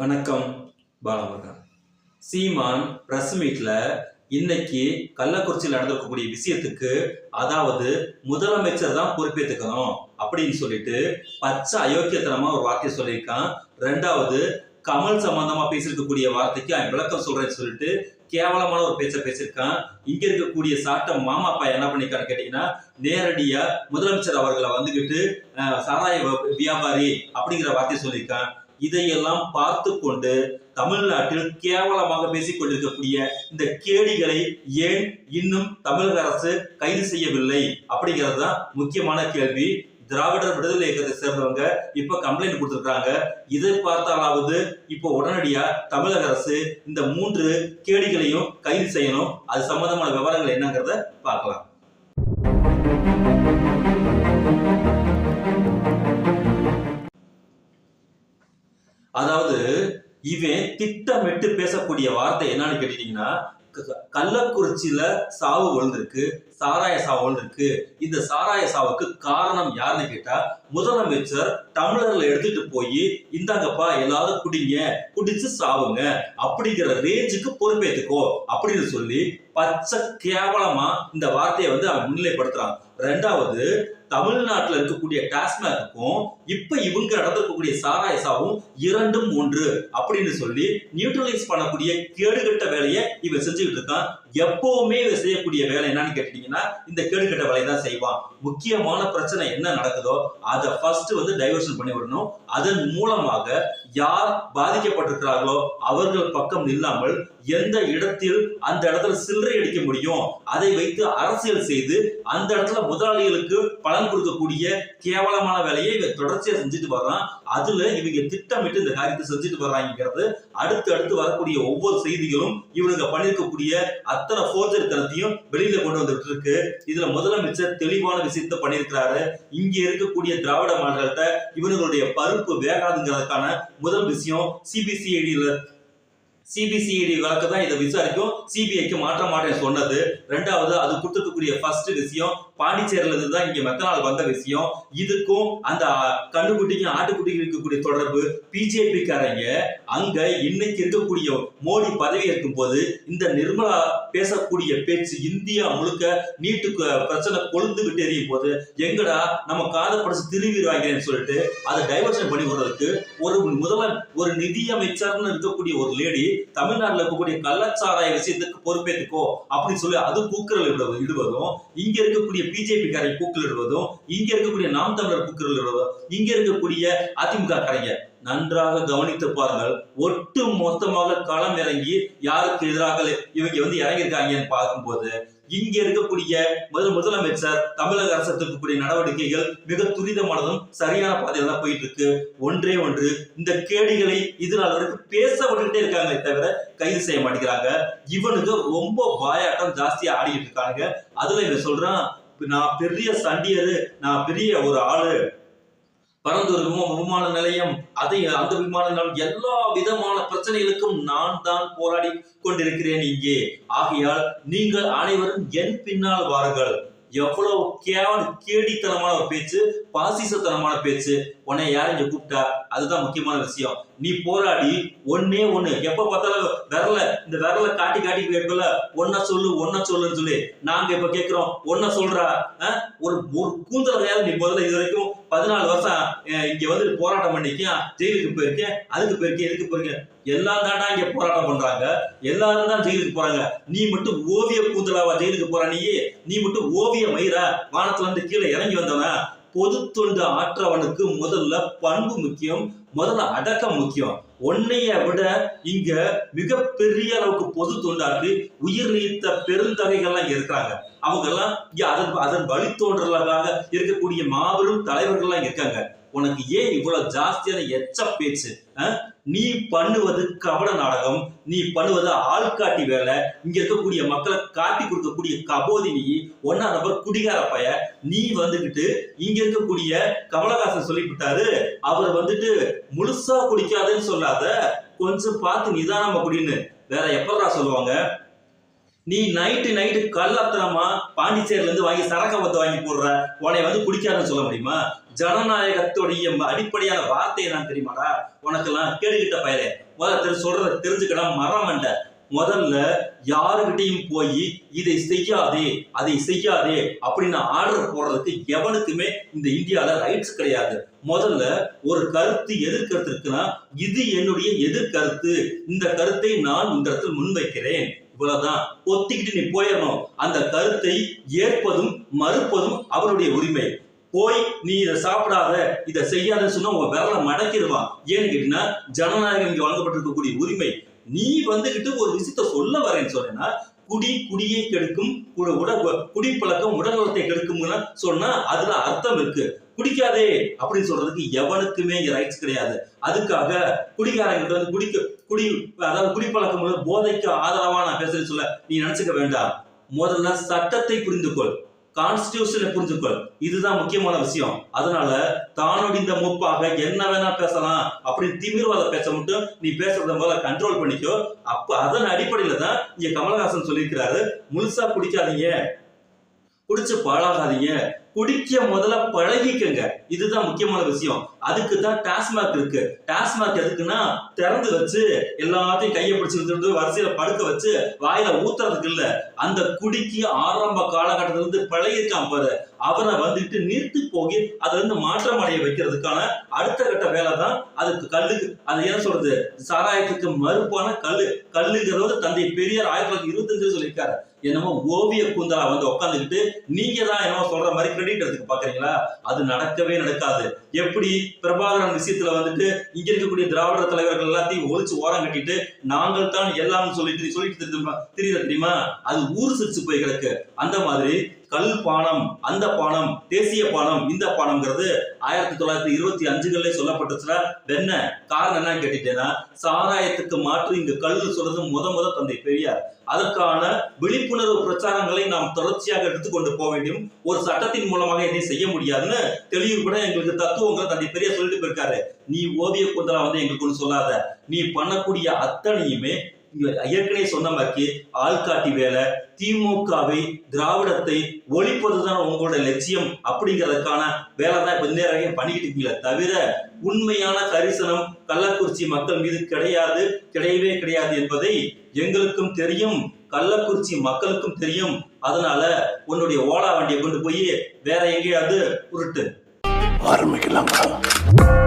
வணக்கம் பாலமுருகன். சீமான் பிரஸ் மீட்ல இன்னைக்கு கள்ளக்குறிச்சியில் நடந்திருக்கக்கூடிய விஷயத்துக்கு அதாவது முதலமைச்சர் தான் பொறுப்பேற்றுக்கணும் அப்படின்னு சொல்லிட்டு பச்சை அயோக்கியத்தனமா ஒரு வார்த்தையை சொல்லியிருக்கான். ரெண்டாவது கமல் சம்பந்தமா பேசியிருக்கக்கூடிய வார்த்தைக்கு அவன் விளக்கம் சொல்றேன்னு சொல்லிட்டு கேவலமான ஒரு பேச்சை பேசியிருக்கான். இங்க இருக்கக்கூடிய சாட்டை மாமா அப்பா என்ன பண்ணிருக்கான்னு கேட்டீங்கன்னா நேரடியா முதலமைச்சர் அவர்களை வந்துகிட்டு சாராய வியாபாரி அப்படிங்கிற வார்த்தையை சொல்லியிருக்கான். இதையெல்லாம் பார்த்து கொண்டு தமிழ்நாட்டில் கேவலமாக பேசிக் கொண்டிருக்கக்கூடிய இந்த கேடிகளை ஏன் இன்னும் தமிழக அரசு கைது செய்யவில்லை? அப்படிங்கிறது தான் முக்கியமான கேள்வி. திராவிடர் விடுதலை இயக்கத்தை சேர்ந்தவங்க இப்ப கம்ப்ளைண்ட் கொடுத்துருக்காங்க இதை பார்த்தாலாவது இப்போ உடனடியா தமிழக அரசு இந்த மூன்று கேடிகளையும் கைது செய்யணும். அது சம்பந்தமான விவரங்கள் என்னங்கிறத பார்க்கலாம். அதாவது இவன் திட்டமிட்டு பேசக்கூடிய வார்த்தை என்னன்னு கேட்டீங்கன்னா க- கள்ளக்குறிச்சியில சாவு விழுந்திருக்கு சாராய சாவு விழுந்திருக்கு. இந்த சாராய சாவுக்கு காரணம் யாருன்னு கேட்டா முதலமைச்சர் தமிழர்ல எடுத்துட்டு போய் இந்தாங்கப்பா எல்லாரும் குடிங்க குடிச்சு சாவுங்க அப்படிங்கிற ரேஞ்சுக்கு பொறுப்பேத்துக்கோ அப்படின்னு சொல்லி பச்சை கேவலமா இந்த வார்த்தையை வந்து அவன் முன்னிலைப்படுத்துறான். ரெண்டாவது தமிழ்நாட்டுல இருக்கக்கூடிய டாஸ்மாக்கும் இப்ப இவங்க நடந்திருக்கக்கூடிய சாராயசாவும் இரண்டும் ஒன்று அப்படின்னு சொல்லி நியூட்ரலைஸ் பண்ணக்கூடிய கேடுகட்ட வேலையை இவன் செஞ்சுக்கிட்டு இருக்கான். எப்பவுமே இவன் செய்யக்கூடிய வேலை என்னன்னு கேட்டீங்கன்னா இந்த கேடுகட்ட வேலையை தான் செய்வான். முக்கியமான பிரச்சனை என்ன நடக்குதோ அதை ஃபர்ஸ்ட் வந்து டைவர்ஷன் பண்ணி விடணும் அதன் மூலமாக யார் பாதிக்கப்பட்டிருக்கிறார்களோ அவர்கள் பக்கம் நில்லாமல் எந்த இடத்தில் அந்த இடத்துல சில்லறை அடிக்க முடியும் அதை வைத்து அரசியல் செய்து அந்த இடத்துல முதலாளிகளுக்கு பலன் கொடுக்கக்கூடிய கேவலமான வேலையை இவன் தொடர்ச்சியா செஞ்சுட்டு வர்றான். அதுல இவங்க திட்டமிட்டு இந்த காரியத்தை செஞ்சுட்டு வர்றாங்கிறது அடுத்து அடுத்து வரக்கூடிய ஒவ்வொரு செய்திகளும் இவனுங்க பண்ணிருக்கக்கூடிய அத்தனை போர்ஜரித்தனத்தையும் வெளியில கொண்டு வந்துட்டு இருக்கு. இதுல முதலமைச்சர் தெளிவான விஷயத்த பண்ணியிருக்கிறாரு. இங்க இருக்கக்கூடிய திராவிட மாநிலத்தை இவனுங்களுடைய பருப்பு வேகாதுங்கிறதுக்கான முதல் விஷயம் சிபிசிஐடியில சிபிசிஐடி வழக்கு தான் இதை விசாரிக்கும். சிபிஐக்கு மாற்ற மாட்டேன் சொன்னது. ரெண்டாவது அது கொடுத்துருக்கக்கூடிய ஃபர்ஸ்ட் விஷயம். பாண்டிச்சேரியில இருந்து தான் இங்க மெத்தனால் வந்த விஷயம். இதுக்கும் அந்த கண்டுக்குட்டிக்கும் ஆட்டுக்குட்டிக்கும் இருக்கக்கூடிய தொடர்பு. பிஜேபிக்காரங்க அங்கே அங்க இன்னைக்கு இருக்கக்கூடிய மோடி பதவி இருக்கும் போது இந்த நிர்மலா பேசக்கூடிய பேச்சு இந்தியா முழுக்க நீட்டுக்கு பிரச்சனை கொழுந்து விட்டு எரியும் போது எங்கடா நம்ம காதை படிச்சு திரும்பிடுவாங்கன்னு சொல்லிட்டு அதை டைவர்ஷன் பண்ணி விடுறதுக்கு ஒரு முதல்வர் ஒரு நிதியமைச்சர்னு இருக்கக்கூடிய ஒரு லேடி தமிழ்நாட்டுல இருக்கக்கூடிய கள்ளச்சாராய விஷயத்துக்கு பொறுப்பேற்றுக்கோ அப்படின்னு சொல்லி அது கூக்குரல் இடுவது இடுவதும் இங்க இருக்கக்கூடிய பிஜேபி காரை கூக்குரல் இடுவதும் இங்க இருக்கக்கூடிய நாம் தமிழர் கூக்குரல் இடுவதும் இங்க இருக்கக்கூடிய அதிமுக காரங்க நன்றாக கவனித்து பாருங்கள். ஒட்டு மொத்தமாக களம் இறங்கி யாருக்கு எதிராக இவங்க வந்து இறங்கியிருக்காங்கன்னு பார்க்கும்போது இங்க இருக்கக்கூடிய முதல் முதலமைச்சர் தமிழக அரசு எடுக்கக்கூடிய நடவடிக்கைகள் மிக துரிதமானதும் சரியான பாதையில தான் போயிட்டு இருக்கு ஒன்றே ஒன்று இந்த கேடிகளை இதனால் வரைக்கும் பேச விட்டுக்கிட்டே இருக்காங்களே தவிர கைது செய்ய மாட்டேங்கிறாங்க. இவனுக்கு ரொம்ப வாயாட்டம் ஜாஸ்தியா ஆடிட்டு இருக்கானுங்க. அதுல இவன் சொல்றான் நான் பெரிய சண்டியரு நான் பெரிய ஒரு ஆளு பரந்தூர் விமா- விமான நிலையம் அதை அந்த விமான நிலையம் எல்லா விதமான பிரச்சனைகளுக்கும் நான் தான் போராடி கொண்டிருக்கிறேன் இங்கே. ஆகையால் நீங்கள் அனைவரும் என் பின்னால் வாருங்கள். எவ்வளவு கேவல கேடித்தனமான ஒரு பேச்சு பாசிசத்தனமான பேச்சு உன்னை யார் இங்க கூப்பிட்டா? அதுதான் முக்கியமான விஷயம். நீ போராடி ஒன்னே ஒண்ணு. எப்ப பார்த்தாலும் விரல இந்த விரல காட்டி காட்டி கேட்கல ஒன்ன சொல்லு ஒன்ன சொல்லுன்னு சொல்லி நாங்க இப்ப கேட்கிறோம். ஒன்ன சொல்றா? அஹ்? ஒரு ஒரு கூந்தலையாவது நீ முதல்ல இது வரைக்கும் பதினாலு வருஷம் இங்க வந்து போராட்டம் பண்ணிக்க ஜெயிலுக்கு போயிருக்கேன். அதுக்கு போயிருக்கேன் இதுக்கு போயிருக்கேன். எல்லாம் தாண்டா இங்க போராட்டம் பண்றாங்க. எல்லாரும் தான் ஜெயிலுக்கு போறாங்க. நீ மட்டும் ஓவிய கூந்தலாவா ஜெயிலுக்கு போற நீ நீ மட்டும் ஓவிய மயிரா வானத்துல இருந்து கீழே இறங்கி வந்தவன்? பொது தொண்டு ஆற்றவனுக்கு முதல்ல பண்பு முக்கியம் முதல்ல அடக்கம் முக்கியம். உன்னைய விட இங்க மிகப்பெரிய அளவுக்கு பொது தொண்டாற்றி உயிர் நீத்த பெருந்தகைகள்லாம் இருக்கிறாங்க. அவங்க எல்லாம் இங்க அதன் அதன் வழித்தோன்றலாக இருக்கக்கூடிய மாபெரும் தலைவர்கள்லாம் இருக்காங்க. உனக்கு ஏன் இவ்வளவு ஜாஸ்தியான எச்ச பேச்சு? நீ பண்ணுவது கபட நாடகம் நீ பண்ணுவது ஆள்காட்டி வேலை இங்க இருக்கக்கூடிய மக்களை காட்டி கொடுக்கக்கூடிய கபோதினி ஒன்னா நபர் குடிகார பைய நீ வந்துகிட்டு இங்க இருக்கக்கூடிய கமலஹாசன் சொல்லிவிட்டாரு. அவர் வந்துட்டு முழுசா குடிக்காதுன்னு சொல்லாத கொஞ்சம் பார்த்து நிதானமா குடின்னு. வேற எப்படா சொல்லுவாங்க? நீ நைட்டு நைட்டு கள்ளத்தனமா பாண்டிச்சேரில இருந்து வாங்கி சரக்க பத்து வாங்கி போடுற. உன்னை வந்து குடிக்காதுன்னு சொல்ல முடியுமா? ஜனநாயகத்துடைய அடிப்படையான வார்த்தை நான் தெரியுமாடா? உனக்கெல்லாம் கேடுகிட்ட பயிரே முதல்ல தெரி சொல்றத தெரிஞ்சுக்கடா மரமண்ட முதல்ல யாருகிட்டையும் போய் இதை செய்யாதே அதை செய்யாதே அப்படின்னு ஆர்டர் போடுறதுக்கு எவனுக்குமே இந்த இந்தியால ரைட்ஸ் கிடையாது. முதல்ல ஒரு கருத்து எதிர்கருத்து இருக்குன்னா இது என்னுடைய எதிர்கருத்து இந்த கருத்தை நான் இந்த இடத்துல முன்வைக்கிறேன். இவ்வளவுதான். ஒத்திக்கிட்டு நீ போயிடணும் அந்த கருத்தை ஏற்பதும் மறுப்பதும் அவருடைய உரிமை. போய் நீ இதை சாப்பிடாத இதை செய்யாதுன்னு சொன்னா உன் விரல மடக்கிடுவான். ஏன்னு கேட்டீங்கன்னா ஜனநாயகம் இங்கே வழங்கப்பட்டிருக்கக்கூடிய உரிமை. நீ வந்துகிட்டு ஒரு விஷயத்த சொல்ல வரேன்னு சொன்னேன்னா குடி குடியை கெடுக்கும் கு- உட குடிப்பழக்கம் உடல் நலத்தை கெடுக்கும்னு சொன்னா அதுல அர்த்தம் இருக்கு. குடிக்காதே அப்படின்னு சொல்றதுக்கு எவனுக்குமே இங்க ரைட்ஸ் கிடையாது. அதுக்காக குடிக்காரங்கிட்ட வந்து குடிக்க குடி அதாவது குடிப்பழக்கம் போதைக்கு ஆதரவா நான் பேசுறேன்னு சொல்ல நீ நினைச்சுக்க வேண்டாம். முதல்ல சட்டத்தை புரிந்து கொள் கான்ஸ்டியூஷனை புரிஞ்சுக்கொள். இதுதான் முக்கியமான விஷயம். அதனால தானொடிந்த மூப்பாக என்ன வேணா பேசலாம் அப்படின்னு திமிர்வாத பேச மட்டும் நீ பேசுறத முதல்ல கண்ட்ரோல் பண்ணிக்கோ. அப்ப அதன் அடிப்படையில தான் இங்க கமலஹாசன் சொல்லியிருக்கிறாரு. முழுசா குடிக்காதீங்க. குடிச்சு பாழாகாதீங்க. குடிக்க முதல்ல பழகிக்கங்க. இதுதான் முக்கியமான விஷயம். அதுக்கு தான் டாஸ்மாக் இருக்கு. டாஸ்மாக் எதுக்குன்னா திறந்து வச்சு எல்லாத்தையும் கையை பிடிச்சிருந்து வரிசையில படுக்க வச்சு வாயில ஊத்துறதுக்கு இல்ல. அந்த குடிக்கு ஆரம்ப காலகட்டத்துல இருந்து பழகிருக்கான் பாரு. அவனை வந்துட்டு நிறுத்து போகி அதுல இருந்து மாற்றம் அடைய வைக்கிறதுக்கான அடுத்த கட்ட வேலை தான் அதுக்கு கல்லுக்கு அது என்ன சொல்றது? சாராயத்துக்கு மறுப்பான கல்லு. கல்லுங்கிறது தந்தை பெரியார் ஆயிரத்தி தொள்ளாயிரத்தி இருபத்தஞ்சு சொல்லியிருக்காரு. என்னமோ ஓவிய கூந்தலா வந்து உட்காந்துக்கிட்டு நீங்க தான் என்னமோ சொல்ற மாதிரி கிரெடிட் எடுத்துக்க பாக்குறீங்களா அது நடக்கவே நடக்காது. எப்படி? பிரபாகரன் விஷயத்துல வந்துட்டு இங்க இருக்கக்கூடிய திராவிட தலைவர்கள் எல்லாத்தையும் ஒழிச்சு ஓரம் கட்டிட்டு நாங்கள் தான் எல்லாம் சொல்லிட்டு சொல்லிட்டு தெரியுமா? தெரியுதா தெரியுமா? அது ஊர் சிரிச்சு போய் கிடக்கு. அந்த மாதிரி கல் பானம் அந்த பானம் தேசிய பானம் இந்த பானம்ங்கிறது ஆயிரத்தி தொள்ளாயிரத்தி இருபத்தி அஞ்சுகள்ல சொல்லப்பட்டுச்சுன்னா என்ன காரணம் என்னன்னு கேட்டுட்டேன்னா சாராயத்துக்கு மாற்று இங்கு கல் சொல்றது முத முத தந்தை பெரியார். அதற்கான விழிப்புணர்வு பிரச்சாரங்களை நாம் தொடர்ச்சியாக எடுத்துக்கொண்டு போக வேண்டும். ஒரு சட்டத்தின் மூலமாக எதையும் செய்ய முடியாதுன்னு தெளிவு கூட எங்களுக்கு தத்துவங்களை தந்தை பெரியார் சொல்லிட்டு போயிருக்காரு. நீ ஓவிய குந்தலா வந்து எங்களுக்கு ஒன்று சொல்லாத. நீ பண்ணக்கூடிய அத்தனையுமே ஏற்கனவே சொன்ன மாதிரி ஆள்காட்டி வேலை திமுகவை திராவிடத்தை ஒழிப்பதுதான் உங்களோட லட்சியம் அப்படிங்கிறதுக்கான வேலை தான் இப்ப நேரம் பண்ணிக்கிட்டு இருக்கீங்களே தவிர உண்மையான கரிசனம் கள்ளக்குறிச்சி மக்கள் மீது கிடையாது கிடையவே கிடையாது என்பதை எங்களுக்கும் தெரியும் கள்ளக்குறிச்சி மக்களுக்கும் தெரியும். அதனால உன்னுடைய ஓலா வண்டியை கொண்டு போய் வேற எங்கேயாவது உருட்டு. ஆரம்பிக்கலாம்.